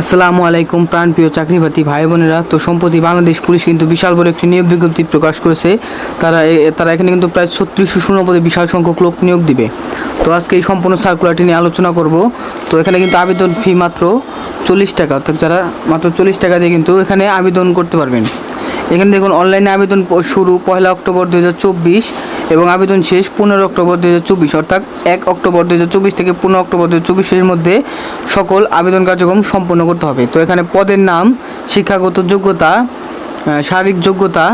আসসালামু আলাইকুম, প্রাণপ্রিয় চাকরিপ্রার্থী ভাই বোনেরা। তো সম্প্রতি বাংলাদেশ পুলিশ কিন্তু বিশাল বড় একটি নিয়োগ বিজ্ঞপ্তি প্রকাশ করেছে। তারা তারা এখানে কিন্তু প্রায় ছত্রিশশো শূন্য পদে বিশাল সংখ্যক লোক নিয়োগ দিবে। তো আজকে এই সম্পূর্ণ সার্কুলারটি নিয়ে আলোচনা করব। তো এখানে কিন্তু আবেদন ফি মাত্র চল্লিশ টাকা, অর্থাৎ যারা মাত্র চল্লিশ টাকা দিয়ে কিন্তু এখানে আবেদন করতে পারবেন। এখানে দেখুন অনলাইনে আবেদন শুরু পয়লা অক্টোবর দু হাজার চব্বিশ এবং আবেদন শেষ পনেরো অক্টোবর দু হাজার চব্বিশ, অর্থাৎ এক অক্টোবর দু হাজার চব্বিশ থেকে পনেরো অক্টোবর দু চব্বিশের মধ্যে সকল আবেদন কার্যক্রম সম্পন্ন করতে হবে। তো এখানে পদের নাম, শিক্ষাগত যোগ্যতা শারীরিক যোগ্যতা,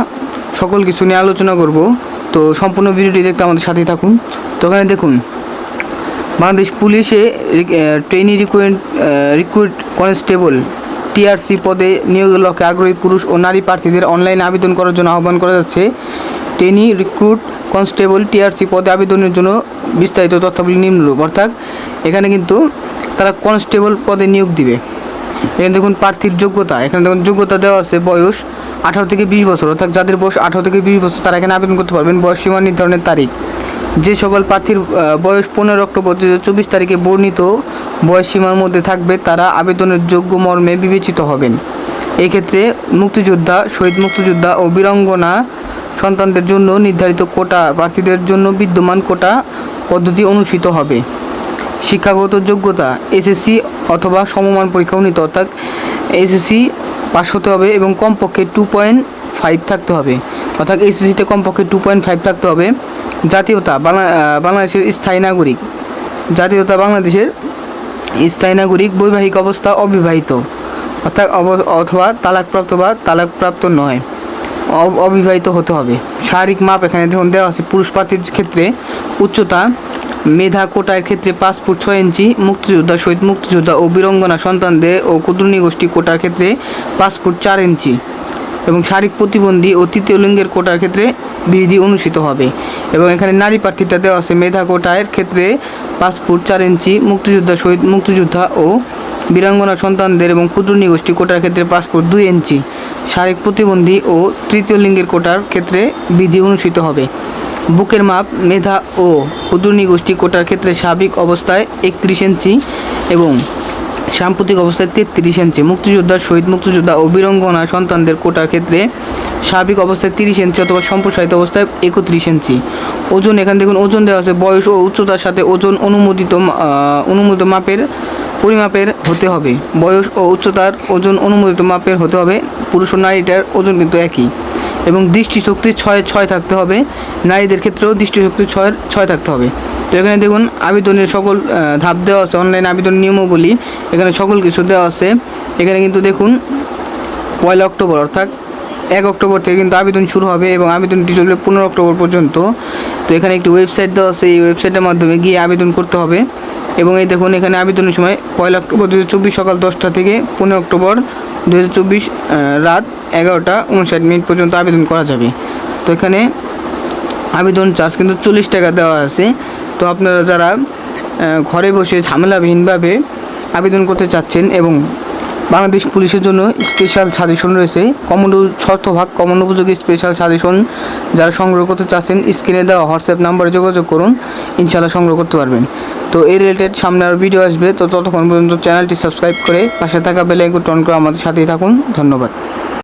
সকল কিছু নিয়ে আলোচনা করব। তো সম্পূর্ণ ভিডিওটি দেখতে আমাদের সাথেই থাকুন। তো এখানে দেখুন, বাংলাদেশ পুলিশে trainee recruit recruit constable TRC পদে নিয়োগের লক্ষ্যে আগ্রহী পুরুষ ও নারী প্রার্থীদের অনলাইনে আবেদন করার জন্য আহ্বান করা যাচ্ছে। টেনি রিক্রুট কনস্টেবল টিআরসি পদে আবেদনের জন্য বিস্তারিত তথ্যাবলী নিম্নরূপ অর্থাৎ এখানে কিন্তু তারা কনস্টেবল পদে নিয়োগ দিবে। এখানে দেখুন প্রার্থীর যোগ্যতা। এখানে দেখুন যোগ্যতা দেওয়া আছে বয়স আঠারো থেকে বিশ বছর। অর্থাৎ যাদের বয়স আঠারো থেকে বিশ বছর, তারা এখানে আবেদন করতে পারবেন বয়স সীমা নির্ধারণের তারিখ। যে সকল প্রার্থীর বয়স পনেরো অক্টোবর দু হাজার চব্বিশ তারিখে বর্ণিত বয়স সীমার মধ্যে থাকবে তারা আবেদনের যোগ্য মর্মে বিবেচিত হবেন। এক্ষেত্রে মুক্তিযোদ্ধা, শহীদ মুক্তিযোদ্ধা ও বীরাঙ্গনা সন্তানদের জন্য নির্ধারিত কোটা, প্রার্থীদের জন্য বিদ্যমান কোটা পদ্ধতি অনুষ্ঠিত হবে। শিক্ষাগত যোগ্যতা, এসএসসি অথবা সমমান পরীক্ষা উন্নীত অর্থাৎ এসএসসি পাস হতে হবে এবং কমপক্ষে টু পয়েন্ট ফাইভ থাকতে হবে। অর্থাৎ এসএসসিতে কমপক্ষে টু পয়েন্ট ফাইভ থাকতে হবে। জাতীয়তা, বাংলা বাংলাদেশের স্থায়ী নাগরিক। জাতীয়তা, বাংলাদেশের স্থায়ী নাগরিক বৈবাহিক অবস্থা অবিবাহিত। অর্থাৎ অথবা তালাকপ্রাপ্ত বা তালাকপ্রাপ্ত নয়। অবিবাহিত হতে হবে। শারীরিক মাপ এখানে দেখুন দেওয়া আছে। পুরুষ প্রার্থীর ক্ষেত্রে উচ্চতা, মেধা কোটার ক্ষেত্রে পাঁচ ফুট ছয় ইঞ্চি, মুক্তিযোদ্ধা শহীদ মুক্তিযোদ্ধা ও বীরঙ্গনা সন্তানদের ও ক্ষুদ্রনী গোষ্ঠী কোটার ক্ষেত্রে পাঁচ ফুট চার ইঞ্চি। এবং শারীরিক প্রতিবন্ধী ও তৃতীয় লিঙ্গের কোটার ক্ষেত্রে বিধি অনুষ্ঠিত হবে। এবং এখানে নারী প্রার্থীটা দেওয়া আছে, মেধা কোটার ক্ষেত্রে ফুট চার ইঞ্চি মুক্তিযোদ্ধা শহীদ মুক্তিযোদ্ধা ও বীরাঙ্গনা সন্তানদের এবং ক্ষুদ্র নিগোষ্ঠী কোটার ক্ষেত্রে ফুট দুই ইঞ্চি। শারীরিক প্রতিবন্ধী ও তৃতীয় লিঙ্গের কোটার ক্ষেত্রে বিধি অনুষ্ঠিত হবে। বুকের মাপ, মেধা ও ক্ষুদ্র নিগোষ্ঠী কোটার ক্ষেত্রে স্বাভাবিক অবস্থায় একত্রিশ ইঞ্চি এবং সাম্প্রতিক অবস্থায় তেত্রিশ ইঞ্চি। মুক্তিযোদ্ধা, শহীদ মুক্তিযোদ্ধা ও বীরঙ্গনা সন্তানদের কোটার ক্ষেত্রে স্বাভাবিক অবস্থায় তিরিশ ইঞ্চি অথবা সম্প্রসারিত অবস্থায় একত্রিশ ইঞ্চি। ওজন, এখান দেখুন ওজন দেওয়া আছে বয়স ও উচ্চতার সাথে ওজন অনুমোদিত অনুমোদিত মাপের পরিমাপের হতে হবে। বয়স ও উচ্চতার ওজন অনুমোদিত মাপের হতে হবে। পুরুষ ও নারীটার ওজন কিন্তু একই। এবং দৃষ্টিশক্তি ছয় ছয় থাকতে হবে। নারীদের ক্ষেত্রেও দৃষ্টিশক্তি ছয়ের ছয় থাকতে হবে। তো এখানে দেখুন আবেদনের সকল ধাপ দেওয়া আছে অনলাইন আবেদন নিয়মাবলী, এখানে সকল কিছু দেওয়া আছে। এখানে কিন্তু দেখুন পয়লা অক্টোবর, অর্থাৎ এক অক্টোবর থেকে কিন্তু আবেদন শুরু হবে এবং আবেদনটি চলবে পনেরো অক্টোবর পর্যন্ত। তো এখানে একটি ওয়েবসাইট দেওয়া আছে, এই ওয়েবসাইটের মাধ্যমে গিয়ে আবেদন করতে হবে। এবং এই দেখুন এখানে আবেদনের সময় পয়লা অক্টোবর দু সকাল দশটা থেকে পনেরো অক্টোবর দু হাজার চব্বিশ রাত এগারোটা উনষাট মিনিট পর্যন্ত আবেদন করা যাবে। তো এখানে আবেদন চার্জ কিন্তু চল্লিশ টাকা দেওয়া আছে। তো আপনারা যারা ঘরে বসে ঝামেলাবিহীনভাবে আবেদন করতে চাচ্ছেন এবং বাংলাদেশ পুলিশের জন্য স্পেশাল সাজেশন রয়েছে কমন শতভাগ কমন উপযোগী স্পেশাল সাজেশন যারা সংগ্রহ করতে চাচ্ছেন স্ক্রিনে দেওয়া হোয়াটসঅ্যাপ নাম্বারে যোগাযোগ করুন ইনশাল্লাহ সংগ্রহ করতে পারবেন। তো এই রিলেটেড সামনে আর ভিডিও আসবে, তো ততক্ষণ পর্যন্ত চ্যানেলটি সাবস্ক্রাইব করে পাশে থাকা বেল টন করে আমাদের সাথেই থাকুন, ধন্যবাদ।